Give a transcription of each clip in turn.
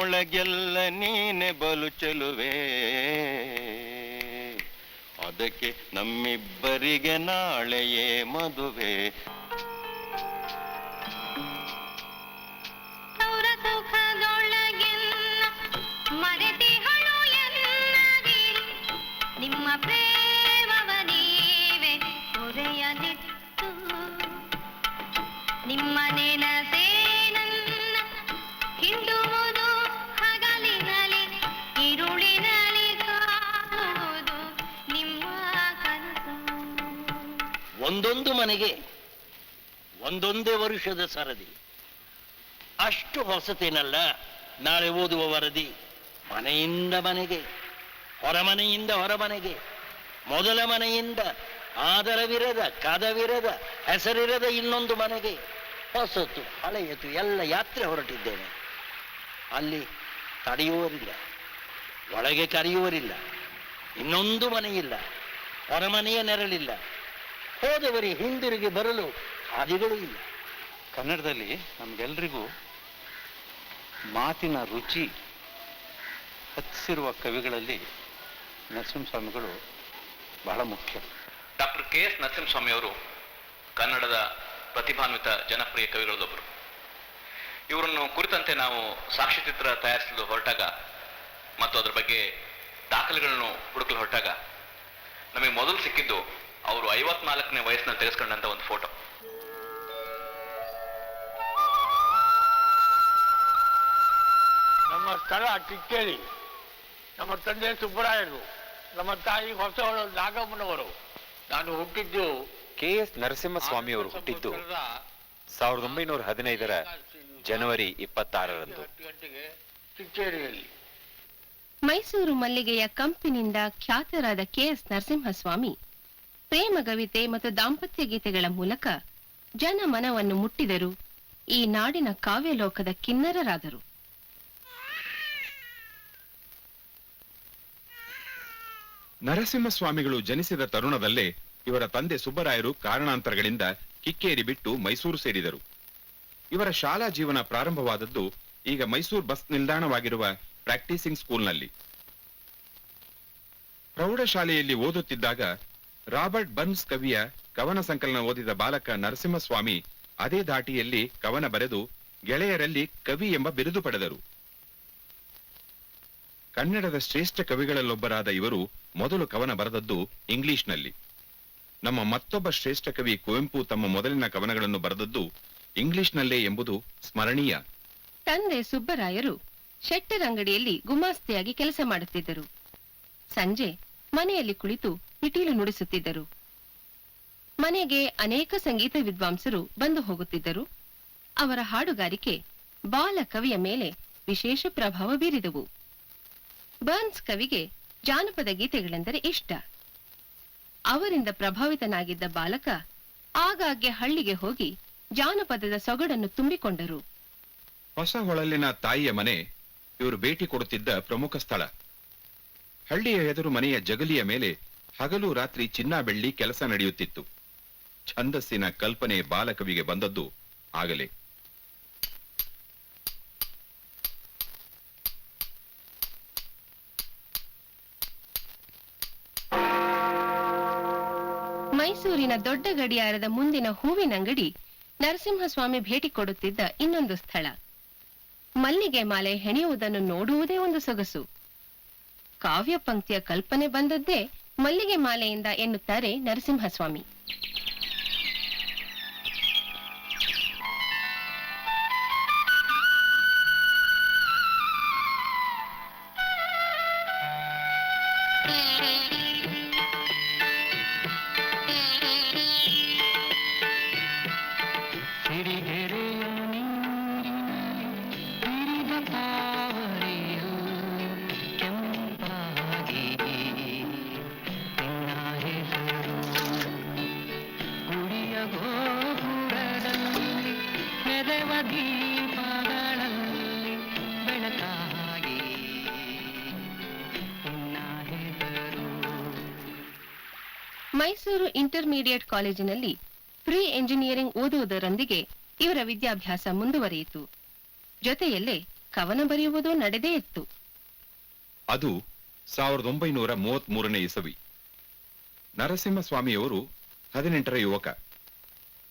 ನವಿಲೂರಿನೊಳಗೆಲ್ಲ ನೀನೆ ಬಲು ಚೆಲುವೆ. ಅದಕ್ಕೆ ನಮ್ಮಿಬ್ಬರಿಗೆ ನಾಳೆಯೇ ಮದುವೆ. ಮನೆಗೆ. ಒಂದೊಂದೇ ವರುಷದ ಸರದಿ. ಅಷ್ಟು ಹೊಸತೇನಲ್ಲ, ನಾಳೆ ಓದುವ ವರದಿ. ಮನೆಯಿಂದ ಮನೆಗೆ, ಹೊರಮನೆಯಿಂದ ಹೊರಮನೆಗೆ. ಮೊದಲ ಮನೆಯಿಂದ ಆದರವಿರದ ಕದವಿರದ, ಹೆಸರಿರದ ಇನ್ನೊಂದು ಮನೆಗೆ. ಹೊಸತು, ಹಳೆಯತು, ಎಲ್ಲ ಯಾತ್ರೆ ಹೊರಟಿದ್ದೇನೆ. ಅಲ್ಲಿ ತಡೆಯುವರಿಲ್ಲ ಒಳಗೆ ಕರೆಯುವರಿಲ್ಲ. ಇನ್ನೊಂದು ಮನೆಯಿಲ್ಲ, ಹೊರಮನೆಯ ನೆರಳಿಲ್ಲ. ಹೋದವರಿ ಹಿಂದಿರುಗಿ ಬರಲು ಹಾದಿಗಳು ಇಲ್ಲ. ಕನ್ನಡದಲ್ಲಿ ನಮಗೆಲ್ರಿಗೂ ಮಾತಿನ ರುಚಿ ಹಚ್ಚಿರುವ ಕವಿಗಳಲ್ಲಿ ನರಸಿಂಹಸ್ವಾಮಿಗಳು ಬಹಳ ಮುಖ್ಯ. ಡಾಕ್ಟರ್ ಕೆ ಎಸ್ ನರಸಿಂಹಸ್ವಾಮಿ ಅವರು ಕನ್ನಡದ ಪ್ರತಿಭಾನ್ವಿತ ಜನಪ್ರಿಯ ಕವಿಗಳಲ್ಲೊಬ್ಬರು ಇವರನ್ನು ಕುರಿತಂತೆ ನಾವು ಸಾಕ್ಷ್ಯಚಿತ್ರ ತಯಾರಿಸಲು ಹೊರಟಾಗ ಮತ್ತು ಅದರ ಬಗ್ಗೆ ದಾಖಲೆಗಳನ್ನು ಹುಡುಕಲು ಹೊರಟಾಗ ನಮಗೆ ಮೊದಲು ಸಿಕ್ಕಿದ್ದು ಅವರು ಐವತ್ನಾಲ್ಕನೇ ವಯಸ್ಸಿನಲ್ಲಿ ತೆಗೆಸ್ಕೊಂಡಂತ ಒಂದು ಫೋಟೋ. ನಮ್ಮ ಸ್ಥಳ ಕಿಕ್ಕೇರಿ ನಮ್ಮ ತಂದೆ ಸುಬ್ಬರಾಯರು ನಮ್ಮ ತಾಯಿ ಹೊಸವರು ನಾಗಮ್ಮನವರು. ನಾನು ಹುಟ್ಟಿದ್ದು ಕೆ ಎಸ್ ನರಸಿಂಹಸ್ವಾಮಿಯವರು ಹುಟ್ಟಿದ್ದು ಸಾವಿರದ ಒಂಬೈನೂರ ಹದಿನೈದರ ಜನವರಿ ಇಪ್ಪತ್ತಾರರಂದು. ಕಿಕ್ಕೇರಿಯಲ್ಲಿ. ಮೈಸೂರು ಮಲ್ಲಿಗೆಯ ಕಂಪಿನಿಂದ ಖ್ಯಾತರಾದ ಕೆಎಸ್ ನರಸಿಂಹಸ್ವಾಮಿ ಪ್ರೇಮಗವಿತೆ ಮತ್ತು ದಾಂಪತ್ಯ ಗೀತೆಗಳ ಮೂಲಕ ಜನ ಮನವನ್ನು ಮುಟ್ಟಿದರು. ಈ ನಾಡಿನ ಕಾವ್ಯಲೋಕದ ಕಿನ್ನರರಾದರು. ನರಸಿಂಹಸ್ವಾಮಿಗಳು ಜನಿಸಿದ ತರುಣದಲ್ಲೇ ಇವರ ತಂದೆ ಸುಬ್ಬರಾಯರು ಕಾರಣಾಂತರಗಳಿಂದ ಕಿಕ್ಕೇರಿ ಬಿಟ್ಟು ಮೈಸೂರು ಸೇರಿದರು. ಇವರ ಶಾಲಾ ಜೀವನ ಪ್ರಾರಂಭವಾದದ್ದು ಈಗ ಮೈಸೂರು ಬಸ್ ನಿಲ್ದಾಣವಾಗಿರುವ ಪ್ರಾಕ್ಟೀಸಿಂಗ್ ಸ್ಕೂಲ್ನಲ್ಲಿ. ಪ್ರೌಢಶಾಲೆಯಲ್ಲಿ ಓದುತ್ತಿದ್ದಾಗ ರಾಬರ್ಟ್ ಬರ್ನ್ಸ್ ಕವಿಯ ಕವನ ಸಂಕಲನ ಓದಿದ ಬಾಲಕ ನರಸಿಂಹಸ್ವಾಮಿ ಅದೇ ಧಾಟಿಯಲ್ಲಿ ಕವನ ಬರೆದು ಗೆಳೆಯರಲ್ಲಿ ಕವಿ ಎಂಬ ಬಿರುದು ಪಡೆದರು. ಕನ್ನಡದ ಶ್ರೇಷ್ಠ ಕವಿಗಳಲ್ಲೊಬ್ಬರಾದ ಇವರು ಮೊದಲು ಕವನ ಬರೆದದ್ದು ಇಂಗ್ಲಿಷ್ನಲ್ಲಿ. ನಮ್ಮ ಮತ್ತೊಬ್ಬ ಶ್ರೇಷ್ಠ ಕವಿ ಕುವೆಂಪು ತಮ್ಮ ಮೊದಲಿನ ಕವನಗಳನ್ನು ಬರೆದದ್ದು ಇಂಗ್ಲಿಷ್ನಲ್ಲೇ ಎಂಬುದು ಸ್ಮರಣೀಯ. ತಂದೆ ಸುಬ್ಬರಾಯರು ಶೆಟ್ಟರ್ ಅಂಗಡಿಯಲ್ಲಿ ಗುಮಾಸ್ತಿಯಾಗಿ ಕೆಲಸ ಮಾಡುತ್ತಿದ್ದರು. ಸಂಜೆ ಮನೆಯಲ್ಲಿ ಕುಳಿತು ಪಿಟೀಲು ನುಡಿಸುತ್ತಿದ್ದರು. ಮನೆಗೆ ಅನೇಕ ಸಂಗೀತ ವಿದ್ವಾಂಸರು ಬಂದು ಹೋಗುತ್ತಿದ್ದರು. ಅವರ ಹಾಡುಗಾರಿಕೆ ಬಾಲ ಕವಿಯ ಮೇಲೆ ವಿಶೇಷ ಪ್ರಭಾವ ಬೀರಿದವು. ಬರ್ನ್ಸ್ ಕವಿಗೆ ಜಾನಪದ ಗೀತೆಗಳೆಂದರೆ ಇಷ್ಟ. ಅವರಿಂದ ಪ್ರಭಾವಿತನಾಗಿದ್ದ ಬಾಲಕ ಆಗಾಗ್ಗೆ ಹಳ್ಳಿಗೆ ಹೋಗಿ ಜಾನಪದದ ಸೊಗಡನ್ನು ತುಂಬಿಕೊಂಡರು. ಹೊಸ ಹೊಳಲಿನ ತಾಯಿಯ ಮನೆ ಇವರು ಭೇಟಿ ಕೊಡುತ್ತಿದ್ದ ಪ್ರಮುಖ ಸ್ಥಳ. ಹಳ್ಳಿಯ ಎದುರು ಮನೆಯ ಜಗಲಿಯ ಮೇಲೆ ಹಗಲು ರಾತ್ರಿ ಚಿನ್ನ ಬೆಳ್ಳಿ ಕೆಲಸ ನಡೆಯುತ್ತಿತ್ತು. ಛಂದಸ್ಸಿನ ಕಲ್ಪನೆ ಬಾಲಕವಿಗೆ ಬಂದದ್ದು ಆಗಲೇ. ಮೈಸೂರಿನ ದೊಡ್ಡ ಗಡಿಯಾರದ ಮುಂದಿನ ಹೂವಿನಂಗಡಿ ನರಸಿಂಹಸ್ವಾಮಿ ಭೇಟಿ ಕೊಡುತ್ತಿದ್ದ ಇನ್ನೊಂದು ಸ್ಥಳ. ಮಲ್ಲಿಗೆ ಮಾಲೆ ಹೆಣೆಯುವುದನ್ನು ನೋಡುವುದೇ ಒಂದು ಸೊಗಸು. ಕಾವ್ಯ ಪಂಕ್ತಿಯ ಕಲ್ಪನೆ ಬಂದದ್ದೇ ಮಲ್ಲಿಗೆ ಮಾಲೆಯಿಂದ ಎನ್ನುತ್ತಾರೆ ನರಸಿಂಹಸ್ವಾಮಿ. ಮೈಸೂರು ಇಂಟರ್ಮೀಡಿಯೇಟ್ ಕಾಲೇಜಿನಲ್ಲಿ ಪ್ರೀ ಎಂಜಿನಿಯರಿಂಗ್ ಓದುವುದರೊಂದಿಗೆ ಇವರ ವಿದ್ಯಾಭ್ಯಾಸ ಮುಂದುವರಿಯಿತು. ಜೊತೆಯಲ್ಲೇ ಕವನ ಬರೆಯುವುದು ನಡೆದೇ ಇತ್ತು. ಅದು ಸಾವಿರದ ಒಂಬೈನೂರ ಮೂವತ್ತ್ ಮೂರನೇ ಇಸವಿ. ನರಸಿಂಹಸ್ವಾಮಿಯವರು ಹದಿನೆಂಟರ ಯುವಕ.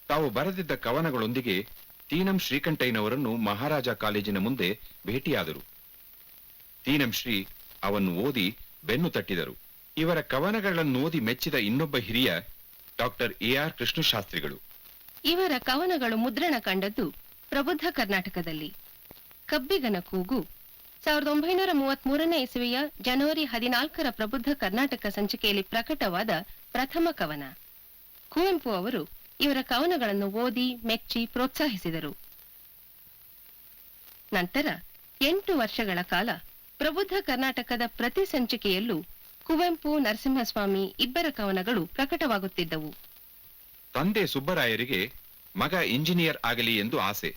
ತಾವು ಬರೆದಿದ್ದ ಕವನಗಳೊಂದಿಗೆ ತೀನಂ ಶ್ರೀಕಂಠಯ್ಯನವರನ್ನು ಮಹಾರಾಜ ಕಾಲೇಜಿನ ಮುಂದೆ ಭೇಟಿಯಾದರು. ತೀನಂ ಶ್ರೀ ಅವನ್ನು ಓದಿ ಬೆನ್ನು ತಟ್ಟಿದರು. ಇವರ ಕವನಗಳನ್ನು ಓದಿ ಮೆಚ್ಚಿದ ಇನ್ನೊಬ್ಬ ಹಿರಿಯ ಡಾಕ್ಟರ್ ಎ ಆರ್ ಕೃಷ್ಣಶಾಸ್ತ್ರಿಗಳು. ಇವರ ಕವನಗಳು ಮುದ್ರಣ ಕಂಡದ್ದು ಪ್ರಬುದ್ಧ ಕರ್ನಾಟಕದಲ್ಲಿ. ಕಬ್ಬಿಗನ ಕೂಗು. ಸಾವಿರದ ಒಂಬೈನೂರ ಮೂವತ್ಮೂರನೇ ಇಸವಿಯ ಜನವರಿ ಹದಿನಾಲ್ಕರ ಪ್ರಬುದ್ಧ ಕರ್ನಾಟಕ ಸಂಚಿಕೆಯಲ್ಲಿ ಪ್ರಕಟವಾದ ಪ್ರಥಮ ಕವನ. ಕುವೆಂಪು ಅವರು ಇವರ ಕವನಗಳನ್ನು ಓದಿ ಮೆಚ್ಚಿ ಪ್ರೋತ್ಸಾಹಿಸಿದರು. ನಂತರ ಎಂಟು ವರ್ಷಗಳ ಕಾಲ ಪ್ರಬುದ್ಧ ಕರ್ನಾಟಕದ ಪ್ರತಿ ಸಂಚಿಕೆಯಲ್ಲೂ ಕುವೆಂಪು, ನರಸಿಂಹಸ್ವಾಮಿ ಇಬ್ಬರ ಕವನಗಳು ಪ್ರಕಟವಾಗುತ್ತಿದ್ದವು. ತಂದೆ ಸುಬ್ಬರಾಯರಿಗೆ ಮಗ ಇಂಜಿನಿಯರ್ ಆಗಲಿ ಎಂದು ಆಸೆ.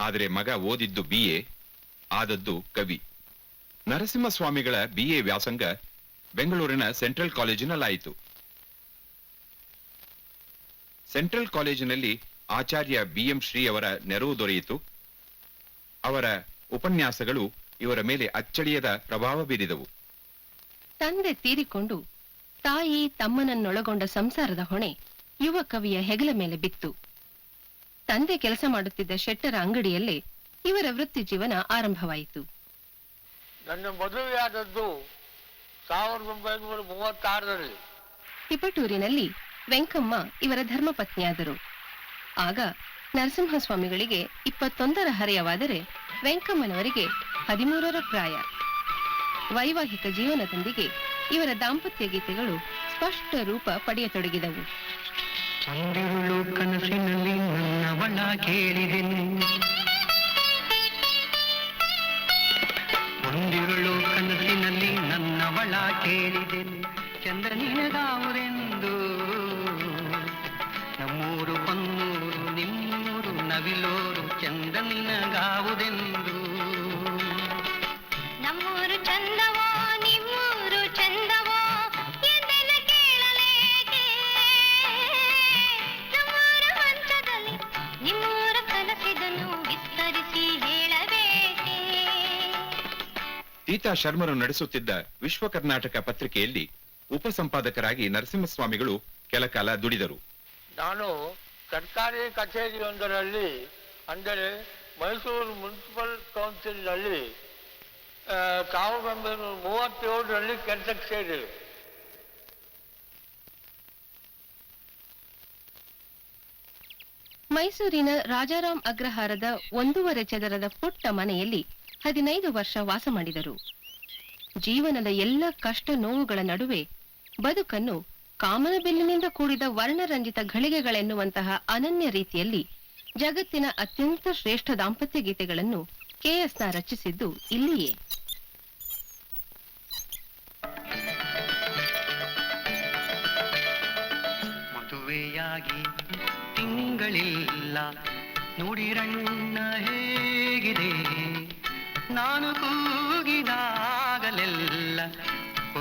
ಆದರೆ ಮಗ ಓದಿದ್ದು ಬಿಎ ಆದದ್ದು ಕವಿ. ನರಸಿಂಹಸ್ವಾಮಿಗಳ ಬಿಎ ವ್ಯಾಸಂಗ ಬೆಂಗಳೂರಿನ ಸೆಂಟ್ರಲ್ ಕಾಲೇಜಿನಲ್ಲಾಯಿತು. ಸೆಂಟ್ರಲ್ ಕಾಲೇಜಿನಲ್ಲಿ ಆಚಾರ್ಯ ಬಿಎಂ ಶ್ರೀ ಅವರ ನೆರವು ದೊರೆಯಿತು. ಅವರ ಉಪನ್ಯಾಸಗಳು ಇವರ ಮೇಲೆ ಅಚ್ಚಳಿಯದ ಪ್ರಭಾವ ಬೀರಿದವು. ತಂದೆ ತೀರಿಕೊಂಡು ತಾಯಿ ತಮ್ಮನನ್ನೊಳಗೊಂಡ ಸಂಸಾರದ ಹೊಣೆ ಯುವ ಕವಿಯ ಹೆಗಲ ಮೇಲೆ ಬಿತ್ತು. ತಂದೆ ಕೆಲಸ ಮಾಡುತ್ತಿದ್ದ ಶೆಟ್ಟರ ಅಂಗಡಿಯಲ್ಲೇ ಇವರ ವೃತ್ತಿ ಜೀವನ ಆರಂಭವಾಯಿತು. ನನ್ನ ಮದುವೆಯಾದದ್ದು ಸಾವಿರದ ಒಂಬೈನೂರ ಮೂವತ್ತಾರರಲ್ಲಿ. ತಿಪಟೂರಿನಲ್ಲಿ ವೆಂಕಮ್ಮ ಇವರ ಧರ್ಮಪತ್ನಿಯಾದರು. ಆಗ ನರಸಿಂಹಸ್ವಾಮಿಗಳಿಗೆ ಇಪ್ಪತ್ತೊಂದರ ಹರೆಯವಾದರೆ ವೆಂಕಮ್ಮನವರಿಗೆ ಹದಿಮೂರರ ಪ್ರಾಯ. ವೈವಾಹಿಕ ಜೀವನದೊಂದಿಗೆ ಇವರ ದಾಂಪತ್ಯ ಗೀತೆಗಳು ಸ್ಪಷ್ಟ ರೂಪ ಪಡೆಯತೊಡಗಿದವು. ಚಂದಿರುಳು ಕನಸಿನಲ್ಲಿ ನನ್ನವಳ ಕೇಳಿದೆನು ಒಂದಿರುಳು ಕನಸಿನಲ್ಲಿ ನನ್ನವಳ ಕೇಳಿದೆನು ಚಂದ್ರ ನಿನಗಾವುದೆಂದು ನಮ್ಮೂರು ಪನ್ನೂರು, ನಿಮ್ಮೂರು ನವಿಲೋರು ಗೀತಾ ಶರ್ಮರು ನಡೆಸುತ್ತಿದ್ದ ವಿಶ್ವ ಕರ್ನಾಟಕ ಪತ್ರಿಕೆಯಲ್ಲಿ ಉಪಸಂಪಾದಕರಾಗಿ ನರಸಿಂಹಸ್ವಾಮಿಗಳು ಕೆಲಕಾಲ ದುಡಿದರು. ನಾನು ಸರ್ಕಾರಿ ಕಚೇರಿಯೊಂದರಲ್ಲಿ ಅಂದರೆ ಮೈಸೂರು ಮುನ್ಸಿಪಲ್ ಕೌನ್ಸಿಲ್ನಲ್ಲಿ ನಲ್ಲಿ ಸಾವಿರದ ಒಂಬೈನೂರ ಮೂವತ್ತೇಳರಲ್ಲಿ ಕೆಲಸಕ್ಕೆ ಸೇರಿದೆ. ಮೈಸೂರಿನ ರಾಜಾರಾಮ್ ಅಗ್ರಹಾರದ ಒಂದೂವರೆ ಚದರದ ಪುಟ್ಟ ಮನೆಯಲ್ಲಿ ಹದಿನೈದು ವರ್ಷ ವಾಸ ಮಾಡಿದರು. ಜೀವನದ ಎಲ್ಲ ಕಷ್ಟ ನೋವುಗಳ ನಡುವೆ ಬದುಕನ್ನು ಕಾಮನಬಿಲ್ಲಿನಿಂದ ಕೂಡಿದ ವರ್ಣರಂಜಿತ ಘಳಿಗೆಗಳೆನ್ನುವಂತಹ ಅನನ್ಯ ರೀತಿಯಲ್ಲಿ ಜಗತ್ತಿನ ಅತ್ಯಂತ ಶ್ರೇಷ್ಠ ದಾಂಪತ್ಯ ಗೀತೆಗಳನ್ನು ಕೆಎಸ್ನ ರಚಿಸಿದ್ದು ಇಲ್ಲಿಯೇ. ಮದುವೆಯಾಗಿ ತಿಂಗಳಿಲ್ಲ ನುಡಿರಣ್ಣ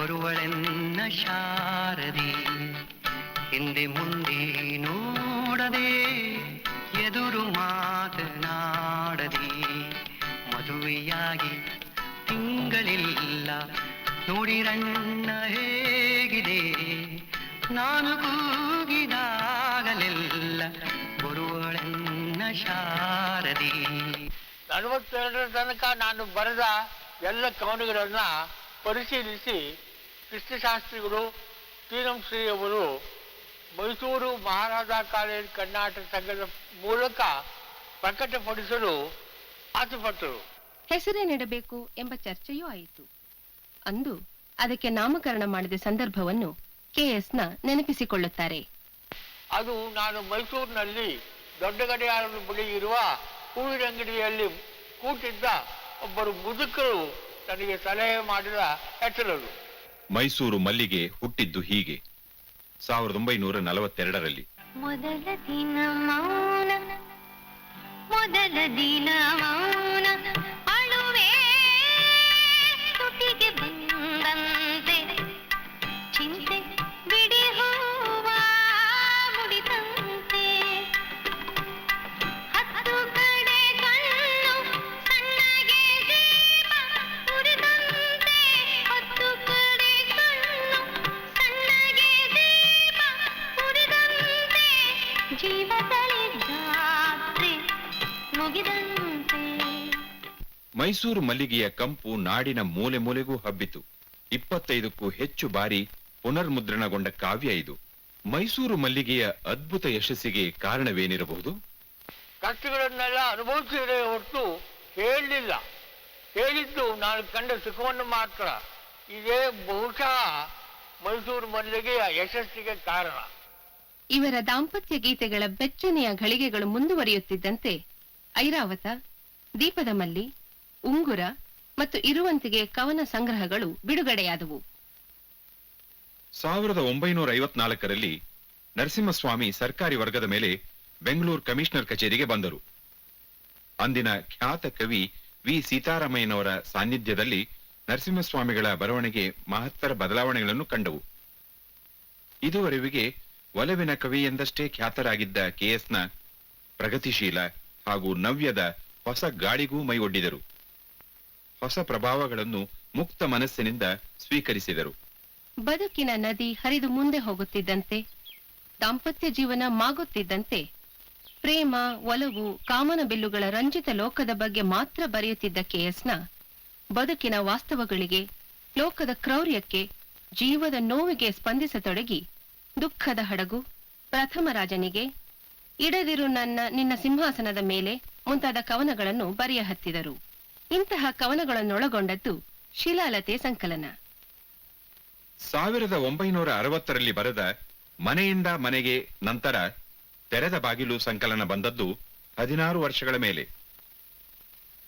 ಬರುವಳೆನ್ನ ಶಾರದಿ, ಹಿಂದೆ ಮುಂದೆ ನೋಡದೆ, ಎದುರು ಮಾತನಾಡದೆ, ಮದುವೆಯಾಗಿ ತಿಂಗಳಿಲ್ಲ. ನೋಡಿರಣ್ಣ ಹೇಗಿದೆ, ನಾನು ಕೂಗಿದಾಗಲೆಲ್ಲ ಬರುವಳೆನ್ನ ಶಾರದಿ. ನಲವತ್ತೆರಡರ ತನಕ ನಾನು ಬರೆದ ಎಲ್ಲ ಕವನಗಳನ್ನ ಪರಿಶೀಲಿಸಿ ಕೃಷ್ಣಶಾಸ್ತ್ರಿಗಳು ತೀರಂ ಶ್ರೀ ಅವರು ಮೈಸೂರು ಮಹಾರಾಜ ಕಾಲೇಜ್ ಕರ್ನಾಟಕ ಸಂಘದ ಮೂಲಕ ಪ್ರಕಟಪಡಿಸಲು ಆಸೆಪಟ್ಟರು. ಹೆಸರೇ ನೀಡಬೇಕು ಎಂಬ ಚರ್ಚೆಯೂ ಆಯಿತು. ಅಂದು ಅದಕ್ಕೆ ನಾಮಕರಣ ಮಾಡಿದ ಸಂದರ್ಭವನ್ನು ಕೆಎಸ್ನ ನೆನಪಿಸಿಕೊಳ್ಳುತ್ತಾರೆ. ಅದು ನಾನು ಮೈಸೂರಿನಲ್ಲಿ ದೊಡ್ಡ ಗಡಿಯಾರದ ಬಳಿ ಇರುವ ಹೂವಿನಂಗಡಿಯಲ್ಲಿ ಕೂತಿದ್ದ ಒಬ್ಬರು ಮುದುಕರು ನನಗೆ ಸಲಹೆ ಮಾಡಿದ ಹೆಸರರು ಮೈಸೂರು ಮಲ್ಲಿಗೆ ಹುಟ್ಟಿದ್ದು ಹೀಗೆ. ಸಾವಿರದ ಒಂಬೈನೂರ ನಲವತ್ತೆರಡರಲ್ಲಿ. ಮೊದಲ ದಿನ ಮೌನ ಮೊದಲ ದಿನ ಮೌನ. ಮೈಸೂರು ಮಲ್ಲಿಗೆಯ ಕಂಪು ನಾಡಿನ ಮೂಲೆ ಮೂಲೆಗೂ ಹಬ್ಬಿತು. ಇಪ್ಪತ್ತೈದಕ್ಕೂ ಹೆಚ್ಚು ಬಾರಿ ಪುನರ್ಮುದ್ರಣಗೊಂಡ ಕಾವ್ಯ ಇದು. ಮೈಸೂರು ಮಲ್ಲಿಗೆಯ ಅದ್ಭುತ ಯಶಸ್ಸಿಗೆ ಕಾರಣವೇನಿರಬಹುದು? ಕಷ್ಟಗಳನ್ನೆಲ್ಲ ಅನುಭವಿಸಿದರೆ ಹೊರತು ಹೇಳಲಿಲ್ಲ ಹೇಳಿದ್ದು ನಾನು ಕಂಡ ಸುಖವನ್ನು ಮಾತ್ರ. ಇದೇ ಬಹುಶಃ ಮೈಸೂರು ಮಲ್ಲಿಗೆಯ ಯಶಸ್ಸಿಗೆ ಕಾರಣ. ಇವರ ದಾಂಪತ್ಯ ಗೀತೆಗಳ ಬೆಚ್ಚನೆಯ ಘಳಿಗೆಗಳು ಮುಂದುವರಿಯುತ್ತಿದ್ದಂತೆ ಐರಾವತ ದೀಪದ ಮಲ್ಲಿ ಉಂಗುರ ಮತ್ತು ಇರುವಂತಿಗೆ ಕವನ ಸಂಗ್ರಹಗಳು ಬಿಡುಗಡೆಯಾದವು. ಸಾವಿರದ ಒಂಬೈನೂರ ಐವತ್ನಾಲ್ಕರಲ್ಲಿ ನರಸಿಂಹಸ್ವಾಮಿ ಸರ್ಕಾರಿ ವರ್ಗದ ಮೇಲೆ ಬೆಂಗಳೂರು ಕಮಿಷನರ್ ಕಚೇರಿಗೆ ಬಂದರು. ಅಂದಿನ ಖ್ಯಾತ ಕವಿ ವಿ ಸೀತಾರಾಮಯ್ಯನವರ ಸಾನ್ನಿಧ್ಯದಲ್ಲಿ ನರಸಿಂಹಸ್ವಾಮಿಗಳ ಬರವಣಿಗೆ ಮಹತ್ತರ ಬದಲಾವಣೆಗಳನ್ನು ಕಂಡವು. ಇದುವರೆವಿಗೆ ಒಲವಿನ ಕವಿ ಎಂದಷ್ಟೇ ಖ್ಯಾತರಾಗಿದ್ದ ಕೆಎಸ್ನ ಪ್ರಗತಿಶೀಲ ಹಾಗೂ ನವ್ಯದ ಹೊಸ ಗಾಳಿಗೂ ಮೈಯೊಡ್ಡಿದರು ಹೊಸ ಪ್ರಭಾವಗಳನ್ನು ಮುಕ್ತ ಮನಸ್ಸಿನಿಂದ ಸ್ವೀಕರಿಸಿದರು. ಬದುಕಿನ ನದಿ ಹರಿದು ಮುಂದೆ ಹೋಗುತ್ತಿದ್ದಂತೆ, ದಾಂಪತ್ಯ ಜೀವನ ಮಾಗುತ್ತಿದ್ದಂತೆ, ಪ್ರೇಮ, ಒಲವು, ಕಾಮನ ಬಿಲ್ಲುಗಳ ರಂಜಿತ ಲೋಕದ ಬಗ್ಗೆ ಮಾತ್ರ ಬರೆಯುತ್ತಿದ್ದ ಕೆಎಸ್ನ ಬದುಕಿನ ವಾಸ್ತವಗಳಿಗೆ, ಲೋಕದ ಕ್ರೌರ್ಯಕ್ಕೆ, ಜೀವದ ನೋವಿಗೆ ಸ್ಪಂದಿಸತೊಡಗಿ, ದುಃಖದ ಹಡಗು, ಪ್ರಥಮ ರಾಜನಿಗೆ, ಇಡದಿರು ನನ್ನ ನಿನ್ನ ಸಿಂಹಾಸನದ ಮೇಲೆ ಮುಂತಾದ ಕವನಗಳನ್ನು ಬರೆಯ ಹತ್ತಿದರು. ಇಂತಹ ಕವನಗಳನ್ನೊಳಗೊಂಡದ್ದು ಶಿಲಾಲತೆ ಸಂಕಲನ. ಸಾವಿರದ ಒಂಬೈನೂರ ಅರವತ್ತರಲ್ಲಿ ಬರೆದ ಮನೆಯಿಂದ ಮನೆಗೆ ನಂತರ ತೆರೆದ ಬಾಗಿಲು ಸಂಕಲನ ಬಂದದ್ದು ಹದಿನಾರು ವರ್ಷಗಳ ಮೇಲೆ.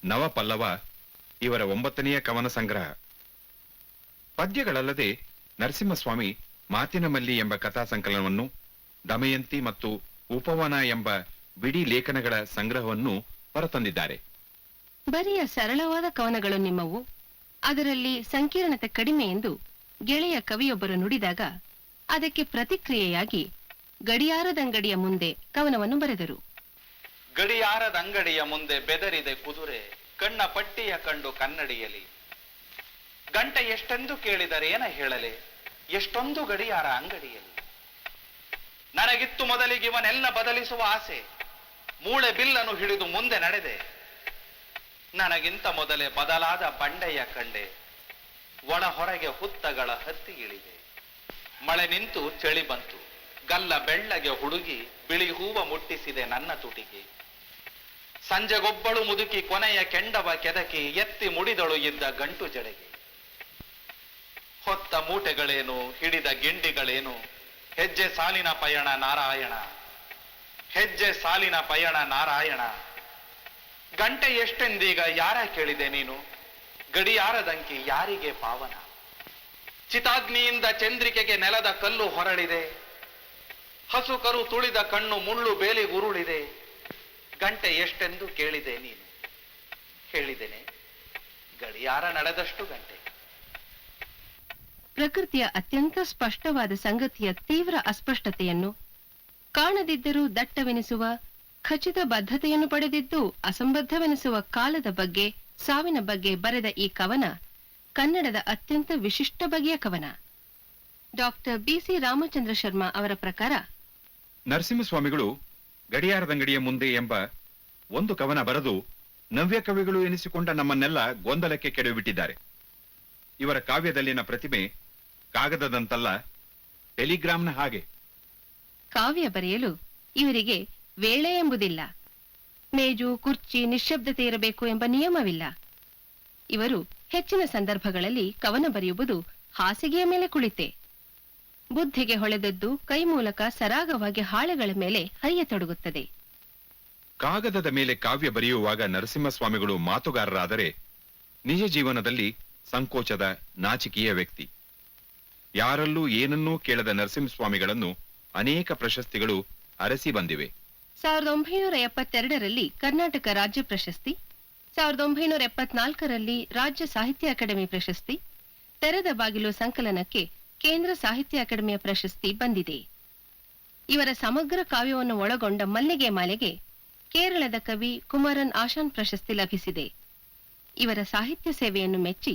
ನವಪಲ್ಲವ, ಇವರ ಒಂಬತ್ತನೆಯ ಕವನ ಸಂಗ್ರಹ. ಪದ್ಯಗಳಲ್ಲದೆ ನರಸಿಂಹಸ್ವಾಮಿ ಮಾತಿನ ಮಲ್ಲಿ ಎಂಬ ಕಥಾ ಸಂಕಲನವನ್ನು, ದಮಯಂತಿ ಮತ್ತು ಉಪವನ ಎಂಬ ಬಿಡಿ ಲೇಖನಗಳ ಸಂಗ್ರಹವನ್ನು ಹೊರತಂದಿದ್ದಾರೆ. ಬರಿಯ ಸರಳವಾದ ಕವನಗಳು ನಿಮ್ಮವು. ಅದರಲ್ಲಿ ಸಂಕೀರ್ಣತೆ ಕಡಿಮೆ ಎಂದು ಗೆಳೆಯ ಕವಿಯೊಬ್ಬರು ನುಡಿದಾಗ ಅದಕ್ಕೆ ಪ್ರತಿಕ್ರಿಯೆಯಾಗಿ ಗಡಿಯಾರದಂಗಡಿಯ ಮುಂದೆ ಕವನವನ್ನು ಬರೆದರು. ಗಡಿಯಾರದಂಗಡಿಯ ಮುಂದೆ ಬೆದರಿದೆ ಕುದುರೆ, ಕಣ್ಣ ಪಟ್ಟಿಯ ಕಂಡು ಕನ್ನಡಿಯಲಿ. ಗಂಟೆ ಎಷ್ಟೆಂದು ಕೇಳಿದರೇನ ಹೇಳಲೆ? ಎಷ್ಟೊಂದು ಗಡಿಯಾರ ಅಂಗಡಿಯಲ್ಲಿ. ನನಗಿತ್ತು ಮೊದಲಿಗಿವನೆಲ್ಲ ಬದಲಿಸುವ ಆಸೆ. ಮೂಳೆ ಬಿಲ್ಲನ್ನು ಹಿಡಿದು ಮುಂದೆ ನಡೆದೆ. ನನಗಿಂತ ಮೊದಲೇ ಬದಲಾದ ಬಂಡೆಯ ಕಂಡೆ. ಒಳ ಹೊರಗೆ ಹುತ್ತಗಳ ಹತ್ತಿ ಇಳಿದೆ. ಮಳೆ ನಿಂತು ಚಳಿ ಬಂತು. ಗಲ್ಲ ಬೆಳ್ಳಗೆ ಹುಡುಗಿ ಬಿಳಿ ಹೂವ ಮುಟ್ಟಿಸಿದೆ ನನ್ನ ತುಟಿಗೆ. ಸಂಜೆಗೊಬ್ಬಳು ಮುದುಕಿ ಕೊನೆಯ ಕೆಂಡವ ಕೆದಕಿ ಎತ್ತಿ ಮುಡಿದಳು ಇದ್ದ ಗಂಟು ಜಡೆಗೆ. ಹೊತ್ತ ಮೂಟೆಗಳೇನು, ಹಿಡಿದ ಗಿಂಡಿಗಳೇನು? ಹೆಜ್ಜೆ ಸಾಲಿನ ಪಯಣ ನಾರಾಯಣ. ಹೆಜ್ಜೆ ಸಾಲಿನ ಪಯಣ ನಾರಾಯಣ. ಗಂಟೆ ಎಷ್ಟೆಂದೀಗ ಯಾರ ಕೇಳಿದೆ ನೀನು? ಗಡಿಯಾರದಂಕಿ ಯಾರಿಗೆ ಪಾವನ? ಚಿತಾಗ್ನಿಯಿಂದ ಚಂದ್ರಿಕೆಗೆ ನೆಲದ ಕಲ್ಲು ಹೊರಳಿದೆ. ಹಸು ಕರು ತುಳಿದ ಕಣ್ಣು ಮುಳ್ಳು ಬೇಲಿ ಉರುಳಿದೆ. ಗಂಟೆ ಎಷ್ಟೆಂದು ಕೇಳಿದೆ ನೀನು? ಹೇಳಿದ್ದೇನೆ. ಗಡಿಯಾರ ನಡೆದಷ್ಟು ಗಂಟೆ. ಪ್ರಕೃತಿಯ ಅತ್ಯಂತ ಸ್ಪಷ್ಟವಾದ ಸಂಗತಿಯ ತೀವ್ರ ಅಸ್ಪಷ್ಟತೆಯನ್ನು ಕಾಣದಿದ್ದರೂ ದಟ್ಟವೆನಿಸುವ ಖಚಿತ ಬದ್ಧತೆಯನ್ನು ಪಡೆದಿದ್ದು ಅಸಂಬದ್ಧವೆನಿಸುವ ಕಾಲದ ಬಗ್ಗೆ ಸಾವಿನ ಬಗ್ಗೆ ಬರೆದ ಈ ಕವನ ಕನ್ನಡದ ಅತ್ಯಂತ ವಿಶಿಷ್ಟ ಬಗೆಯ ಕವನ. ಡಾಕ್ಟರ್ ಬಿಸಿ ರಾಮಚಂದ್ರ ಶರ್ಮಾ ಅವರ ಪ್ರಕಾರ ನರಸಿಂಹಸ್ವಾಮಿಗಳು ಗಡಿಯಾರದಂಗಡಿಯ ಮುಂದೆ ಎಂಬ ಒಂದು ಕವನ ಬರೆದು ನವ್ಯ ಕವಿಗಳು ಎನಿಸಿಕೊಂಡ ನಮ್ಮನ್ನೆಲ್ಲ ಗೊಂದಲಕ್ಕೆ ಕೆಡವಿಬಿಟ್ಟಿದ್ದಾರೆ. ಇವರ ಕಾವ್ಯದಲ್ಲಿನ ಪ್ರತಿಮೆ ಕಾಗದದಂತಲ್ಲ ಟೆಲಿಗ್ರಾಮ್ನ ಹಾಗೆ. ಕಾವ್ಯ ಬರೆಯಲು ಇವರಿಗೆ ವೇಳೆ ಎಂಬುದಿಲ್ಲ. ಮೇಜು, ಕುರ್ಚಿ ನಿಶ್ಶಬ್ದತೆ ಇರಬೇಕು ಎಂಬ ನಿಯಮವಿಲ್ಲ. ಇವರು ಹೆಚ್ಚಿನ ಸಂದರ್ಭಗಳಲ್ಲಿ ಕವನ ಬರೆಯುವುದು ಹಾಸಿಗೆಯ ಮೇಲೆ ಕುಳಿತೆ. ಬುದ್ಧಿಗೆ ಹೊಳೆದದ್ದು ಕೈ ಮೂಲಕ ಸರಾಗವಾಗಿ ಹಾಳೆಗಳ ಮೇಲೆ ಹರಿಯತೊಡಗುತ್ತದೆ. ಕಾಗದದ ಮೇಲೆ ಕಾವ್ಯ ಬರೆಯುವಾಗ ನರಸಿಂಹಸ್ವಾಮಿಗಳು ಮಾತುಗಾರರಾದರೆ ನಿಜ ಜೀವನದಲ್ಲಿ ಸಂಕೋಚದ ನಾಚಿಕೆಯ ವ್ಯಕ್ತಿ. ಯಾರಲ್ಲೂ ಏನನ್ನೂ ಕೇಳದ ನರಸಿಂಹಸ್ವಾಮಿಗಳನ್ನು ಅನೇಕ ಪ್ರಶಸ್ತಿಗಳು ಅರಸಿ ಬಂದಿವೆ. ಸಾವಿರದ ಒಂಬೈನೂರ ಎಪ್ಪತ್ತೆರಡರಲ್ಲಿ ಕರ್ನಾಟಕ ರಾಜ್ಯ ಪ್ರಶಸ್ತಿ, ಸಾವಿರದ ಒಂಬೈನೂರ ಎಪ್ಪತ್ನಾಲ್ಕರಲ್ಲಿ ರಾಜ್ಯ ಸಾಹಿತ್ಯ ಅಕಾಡೆಮಿ ಪ್ರಶಸ್ತಿ, ತೆರೆದ ಬಾಗಿಲು ಸಂಕಲನಕ್ಕೆ ಕೇಂದ್ರ ಸಾಹಿತ್ಯ ಅಕಾಡೆಮಿಯ ಪ್ರಶಸ್ತಿ ಬಂದಿದೆ. ಇವರ ಸಮಗ್ರ ಕಾವ್ಯವನ್ನು ಒಳಗೊಂಡ ಮಲ್ಲಿಗೆ ಮಾಲೆಗೆ ಕೇರಳದ ಕವಿ ಕುಮಾರನ್ ಆಶಾನ್ ಪ್ರಶಸ್ತಿ ಲಭಿಸಿದೆ. ಇವರ ಸಾಹಿತ್ಯ ಸೇವೆಯನ್ನು ಮೆಚ್ಚಿ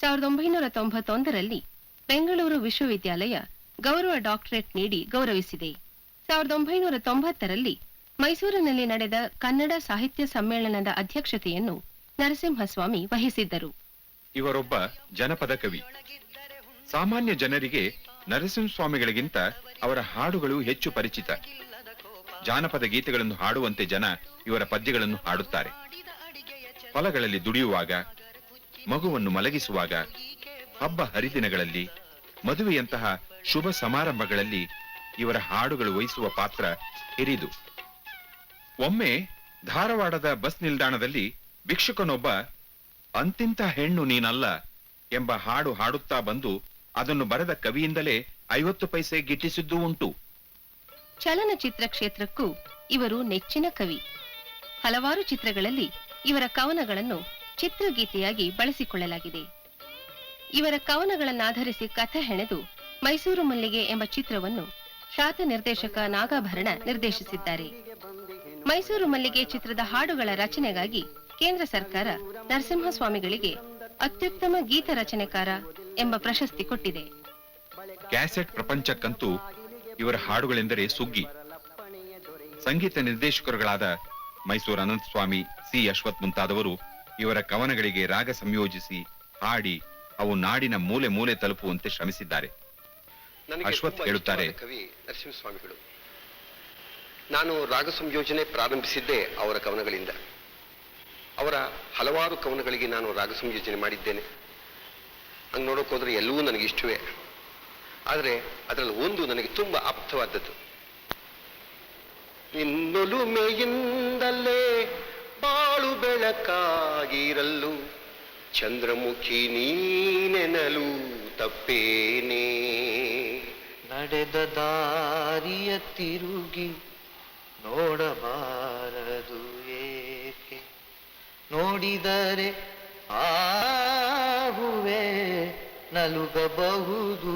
ಸಾವಿರದ ಒಂಬೈನೂರ ತೊಂಬತ್ತೊಂದರಲ್ಲಿ ಬೆಂಗಳೂರು ವಿಶ್ವವಿದ್ಯಾಲಯ ಗೌರವ ಡಾಕ್ಟರೇಟ್ ನೀಡಿ ಗೌರವಿಸಿದೆ. ಸಾವಿರದ ಒಂಬೈನೂರ ತೊಂಬತ್ತರಲ್ಲಿ ಮೈಸೂರಿನಲ್ಲಿ ನಡೆದ ಕನ್ನಡ ಸಾಹಿತ್ಯ ಸಮ್ಮೇಳನದ ಅಧ್ಯಕ್ಷತೆಯನ್ನು ನರಸಿಂಹಸ್ವಾಮಿ ವಹಿಸಿದ್ದರು. ಇವರೊಬ್ಬ ಜನಪದ ಕವಿ. ಸಾಮಾನ್ಯ ಜನರಿಗೆ ನರಸಿಂಹಸ್ವಾಮಿಗಳಿಗಿಂತ ಅವರ ಹಾಡುಗಳು ಹೆಚ್ಚು ಪರಿಚಿತ. ಜಾನಪದ ಗೀತೆಗಳನ್ನು ಹಾಡುವಂತೆ ಜನ ಇವರ ಪದ್ಯಗಳನ್ನು ಹಾಡುತ್ತಾರೆ. ಹೊಲಗಳಲ್ಲಿ ದುಡಿಯುವಾಗ, ಮಗುವನ್ನು ಮಲಗಿಸುವಾಗ, ಹಬ್ಬ ಹರಿದಿನಗಳಲ್ಲಿ, ಮದುವೆಯಂತಹ ಶುಭ ಸಮಾರಂಭಗಳಲ್ಲಿ ಇವರ ಹಾಡುಗಳು ವಹಿಸುವ ಪಾತ್ರ ಹಿರಿದು. ಒಮ್ಮೆ ಧಾರವಾಡದ ಬಸ್ ನಿಲ್ದಾಣದಲ್ಲಿ ಭಿಕ್ಷುಕನೊಬ್ಬ, ಅಂತಿಂತ ಹೆಣ್ಣು ನೀನಲ್ಲ ಎಂಬ ಹಾಡು ಹಾಡುತ್ತಾ ಬಂದು ಅದನ್ನು ಬರೆದ ಕವಿಯಿಂದಲೇ ಐವತ್ತು ಪೈಸೆ ಗಿಟ್ಟಿಸಿದ್ದೂ ಉಂಟು. ಚಲನಚಿತ್ರ ಕ್ಷೇತ್ರಕ್ಕೂ ಇವರು ನೆಚ್ಚಿನ ಕವಿ. ಹಲವಾರು ಚಿತ್ರಗಳಲ್ಲಿ ಇವರ ಕವನಗಳನ್ನು ಚಿತ್ರಗೀತೆಯಾಗಿ ಬಳಸಿಕೊಳ್ಳಲಾಗಿದೆ. ಇವರ ಕವನಗಳನ್ನಾಧರಿಸಿ ಕಥೆ ಹೆಣೆದು ಮೈಸೂರು ಮಲ್ಲಿಗೆ ಎಂಬ ಚಿತ್ರವನ್ನು ಖ್ಯಾತ ನಿರ್ದೇಶಕ ನಾಗಾಭರಣ ನಿರ್ದೇಶಿಸಿದ್ದಾರೆ. ಮೈಸೂರು ಮಲ್ಲಿಗೆ ಚಿತ್ರದ ಹಾಡುಗಳ ರಚನೆಗಾಗಿ ಕೇಂದ್ರ ಸರ್ಕಾರ ನರಸಿಂಹಸ್ವಾಮಿಗಳಿಗೆ ಅತ್ಯುತ್ತಮ ಗೀತ ರಚನೆಕಾರ ಎಂಬ ಪ್ರಶಸ್ತಿ ಕೊಟ್ಟಿದೆ. ಕ್ಯಾಸೆಟ್ ಪ್ರಪಂಚಕ್ಕಂತೂ ಇವರ ಹಾಡುಗಳೆಂದರೆ ಸುಗ್ಗಿ. ಸಂಗೀತ ನಿರ್ದೇಶಕರುಗಳಾದ ಮೈಸೂರು ಅನಂತಸ್ವಾಮಿ ಸಿ. ಅಶ್ವಥ್ ಮುಂತಾದವರು ಇವರ ಕವನಗಳಿಗೆ ರಾಗ ಸಂಯೋಜಿಸಿ ಹಾಡಿ ಅವು ನಾಡಿನ ಮೂಲೆ ಮೂಲೆ ತಲುಪುವಂತೆ ಶ್ರಮಿಸಿದ್ದಾರೆ. ಅಶ್ವಥ್ ಹೇಳುತ್ತಾರೆ. ನಾನು ರಾಗ ಸಂಯೋಜನೆ ಪ್ರಾರಂಭಿಸಿದ್ದೇ ಅವರ ಕವನಗಳಿಂದ. ಅವರ ಹಲವಾರು ಕವನಗಳಿಗೆ ನಾನು ರಾಗ ಸಂಯೋಜನೆ ಮಾಡಿದ್ದೇನೆ. ಹಂಗೆ ನೋಡೋಕೆ ಹೋದರೆ ಎಲ್ಲವೂ ನನಗೆ ಇಷ್ಟವೇ. ಆದರೆ ಅದರಲ್ಲಿ ಒಂದು ನನಗೆ ತುಂಬ ಆಪ್ತವಾದದ್ದು ಇನ್ನೊಲುಮೆಯಿಂದಲೇ ಬಾಳು ಬೆಳಕಾಗಿರಲು ಚಂದ್ರಮುಖಿ ನೀನೆನಲು ತಪ್ಪೇನೇ. ನಡೆದ ದಾರಿಯ ತಿರುಗಿ ನೋಡಬಾರದು ಏಕೆ? ನೋಡಿದರೆ ಆಹುವೆ ನಲುಗಬಹುದು.